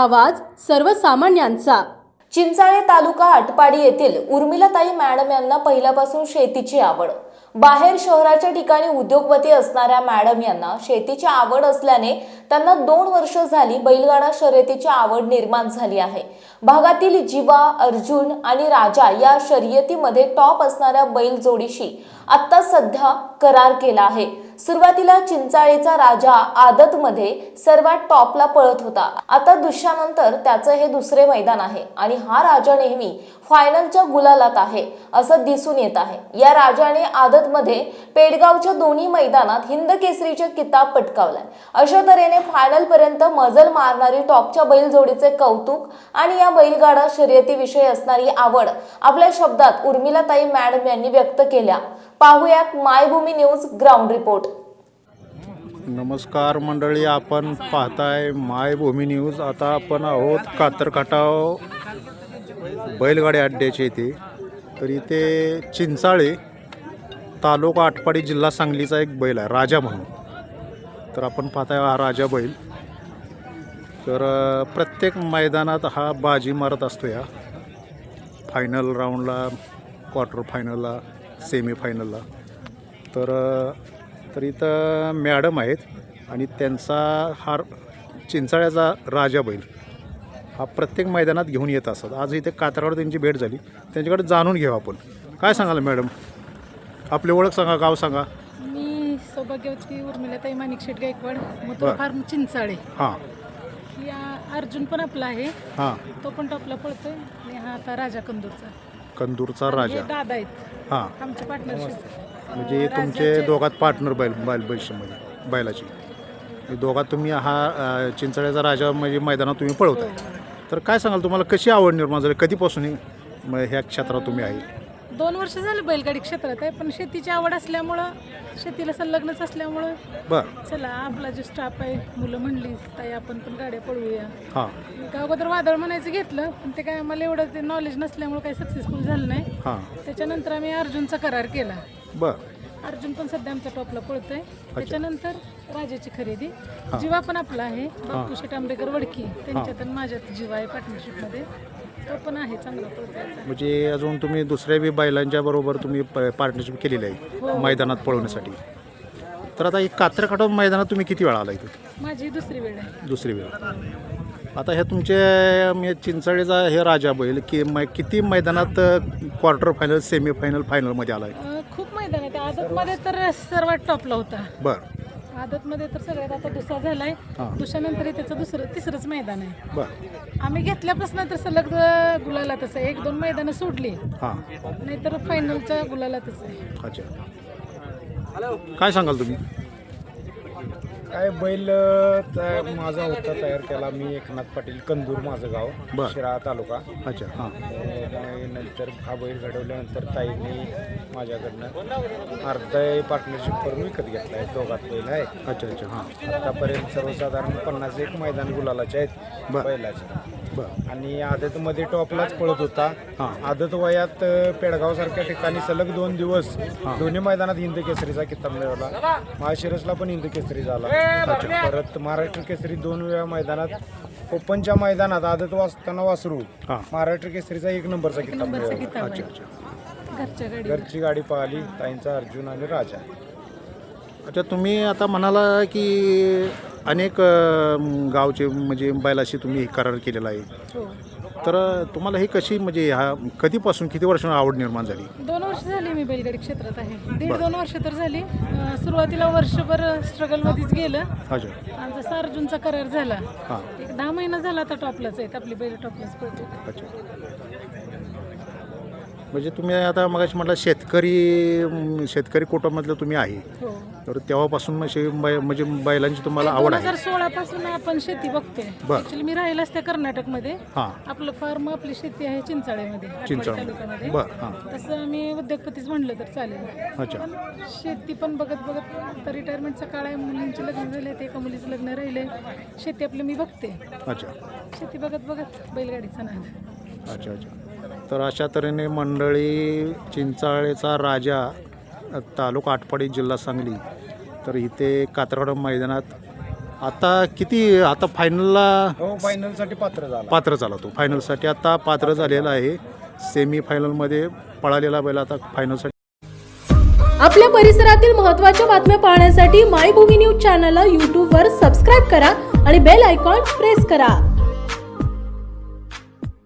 आवाज सर्वसामान्यांचा. चिंचाळे तालुका आटपाडी येथील उर्मिलाताई मॅडम यांना पहिल्यापासून शेतीची आवड. बाहेर शहराच्या ठिकाणी उद्योगपती असणाऱ्या मॅडम यांना शेतीची आवड असल्याने त्यांना दोन वर्ष झाली बैलगाडा शर्यतीची आवड निर्माण झाली आहे. भागातील जीवा अर्जुन आणि राजा या शर्यतीमध्ये टॉप असणाऱ्या बैल जोडीशी आत्ता सध्या करार केला आहे. सुरुवातीला चिंचाळेचा राजा आदतमध्ये सर्वात टॉपला पळत होता. आता दुसऱ्यानंतर त्याचं हे दुसरे मैदान आहे आणि हा राजा नेहमी फायनलच्या गुलालात आहे असं दिसून येत आहे. या राजाने आदतमध्ये पेडगावच्या दोन्ही मैदानात हिंद केसरीचे किताब पटकावलाय. अशा तऱ्हेने फायनल पर्यंत मजल मारणारी टॉपच्या बैलजोडीचे कौतुक आणि या बैलगाडा शर्यतीविषयी असणारी आवड आपल्या शब्दात उर्मिलाताई मॅडम यांनी व्यक्त केल्या. पाहुयात मायभूमी न्यूज ग्राउंड रिपोर्ट. नमस्कार मंडळी आपण पाहताय मायभूमी न्यूज. आता आपण आहोत कातरकाटाव बैलगाडी अड्ड्याचे इथे. तर इथे चिंचाळे तालुका आटपाडी जिल्हा सांगलीचा एक बैल आहे राजा म्हणून. तर आपण पाहताय हा राजा बैल. तर प्रत्येक मैदानात हा बाजी मारत असतो या. फायनल राऊंडला क्वार्टर फायनलला सेमीफायनलला. तर तर इथं मॅडम आहेत आणि त्यांचा हा चिंचाळ्याचा राजा बैल. हा प्रत्येक मैदानात घेऊन येत असतात आज इथे कातरावर त्यांची भेट झाली. त्यांच्याकडे जाणून घेऊ आपण. काय सांगाल मॅडम? आपली ओळख सांगा गाव सांगा. मी सौभाग्यवती उर्मिलाताई माणिक शेट गायकवाड फार्म चिंचाळे. हां. या अर्जुन पण आपला आहे. हां. तो पण टॉपला पळतोय. आणि हा आता राजा कंदूरचा. कंदूरचा राजा. दादा आहेत. हां. पार्टनरशिप म्हणजे तुमचे दोघात पार्टनर बैल बैल बैलमध्ये बैलाची. हे दोघात तुम्ही हा चिंचाळ्याचा राजा म्हणजे मैदानात तुम्ही पळवताय. तर काय सांगाल तुम्हाला कशी आवड निर्माण झाली? कधीपासून हे- म- ह्या क्षेत्रात तुम्ही आहे? दोन वर्ष झाले बैलगाडी क्षेत्रात आहे पण शेतीची आवड असल्यामुळं शेतीला संलग्नच असल्यामुळं बरं. चला आपला जो स्टाफ आहे मुलं म्हणली ताई आपण पण गाड्या पळवूया. हां. मी अगोदर वादळ म्हणायचं घेतलं पण ते काय आम्हाला एवढं ते नॉलेज नसल्यामुळं काही सक्सेसफुल झालं नाही. हां. त्याच्यानंतर आम्ही अर्जुनचा करार केला. बरं. अर्जुन पण सध्या आमच्या टॉपला पळतोय. त्याच्यानंतर राजाची खरेदी. जीवा पण आपला आहे. बापू शेट आंबेकर वडकी. त्यांच्यात आणि माझ्यात जीवा आहे पार्टनरशिपमध्ये तो पण आहे चांगला. म्हणजे अजून तुम्ही दुसऱ्या बी बैलांच्या बरोबर तुम्ही पार्टनरशिप केलेली आहे मैदानात पळवण्यासाठी. तर आता एक कात्रकाटा मैदानात तुम्ही किती वेळा आला इथे? माझी ही दुसरी वेळ आहे. दुसरी वेळ. आता हे तुमचे म्हणजे चिंचाळीचा हे राजा बैल की मै किती मैदानात क्वार्टर फायनल सेमी फायनल फायनलमध्ये आला आहे अं, खूप मैदान आहे. आदतमध्ये तर सर्वात टॉपला होता. बरं. आदतमध्ये तर सगळ्यात आता दुसरा झालाय. हां. दुसऱ्यानंतर त्याचं दुसरं तिसरंच मैदान आहे. बरं. आम्ही घेतल्यापासून तर सलग गुलाला तसं एक दोन मैदानं सोडली. हां. नाहीतर फायनलच्या गुलाला तसं आहे. अच्छा. काय सांगाल तुम्ही? काय बैल त- माझा होता तयार केला मी एकनाथ पाटील कंदूर माझं गाव बर. शिराळा तालुका. अच्छा हां. आणि नंतर हा बैल घडवल्यानंतर ताईने माझ्याकडनं अर्धा पार्टनरशिप करून विकत घेतला आहे दोघात बैल आहे. अच्छा अच्छा हां. आतापर्यंत सर्वसाधारण पन्नास एक मैदान गुलालाचे आहेत बर. बैलाचे. बरं. आणि आदतमध्ये टॉपलाच पळत होता. हां. आदत वयात पेडगाव सारख्या ठिकाणी सलग दोन दिवस दोन्ही मैदानात हिंद केसरीचा किताब मिळवला. महाशिरसला पण हिंद केसरी झाला. परत महाराष्ट्र केसरी दोन वेळा मैदानात ओपनच्या मैदानात आदत वाचताना वासरू. हां. महाराष्ट्र केसरीचा एक नंबरचा किताब मिळवला. अच्छा. घरच्या गाडी घरची गाडी पळाली ताईंचा अर्जुन आणि राजा. अच्छा तुम्ही आता म्हणाला की अनेक अ, गावचे म्हणजे बैलाशी तुम्ही करार केलेला आहे. हो. तर तुम्हाला ही कशी म्हणजे ह्या कधीपासून किती वर्षांना आवड निर्माण झाली? दोन वर्ष झाली मी बैलगाडी क्षेत्रात आहे. दीड दोन वर्ष तर झाली. अं, सुरुवातीला वर्षभर स्ट्रगलमध्येच गेलं. अच्छा. आणि जसा अर्जुनचा करार झाला हां. एक दहा महिना झाला आता टॉपलाच आहेत आपली बैल टॉपलाच पळते अच्छा. म्हणजे तुम्ही आता मगाशी म्हटलं शेतकरी शेतकरी कुटुंबातलं तुम्ही आहे. हो. तर तेव्हापासून म्हणजे बै- म्हणजे बैलांची तुम्हाला आवड दोन आहे हजार सोळा पासून आपण शेती बघतोय. बर. ऍक्च्युली मी राहिला असते कर्नाटकमध्ये. हां. आपलं फार्म आपली शेती आहे चिंचाळेमध्ये आटपाडी चिंचाळ तालुक्यामध्ये. बरं हां. तसं मी उद्योगपतीच म्हणलं तर चालेल. अच्छा. शेती पण बघत बघत आता रिटायरमेंटचा काळ आहे मुलींचे लग्न झाले ते एका मुलीचं लग्न राहिले शेती आपलं मी बघते. अच्छा. शेती बघत बघत बैलगाडीचा नाद. अच्छा अच्छा. तर अशा तऱ्हेने मंडळी चिंचाळेचा राजा तालुका आटपाडी जिल्हा सांगली. तर इथे कात्रवाड मैदानात आता किती आता फायनलला हो फायनलसाठी पात्र झाला. पात्र झाला तो. फायनलसाठी आता पात्र झालेला आहे. सेमी फायनलमध्ये पळालेला बैल आता फायनलसाठी आपल्या परिसरातील महत्त्वाच्या बातम्या पाहण्यासाठी मायभूमी न्यूज चॅनलला यूट्यूबवर सबस्क्राईब करा आणि बेल आयकॉन प्रेस करा.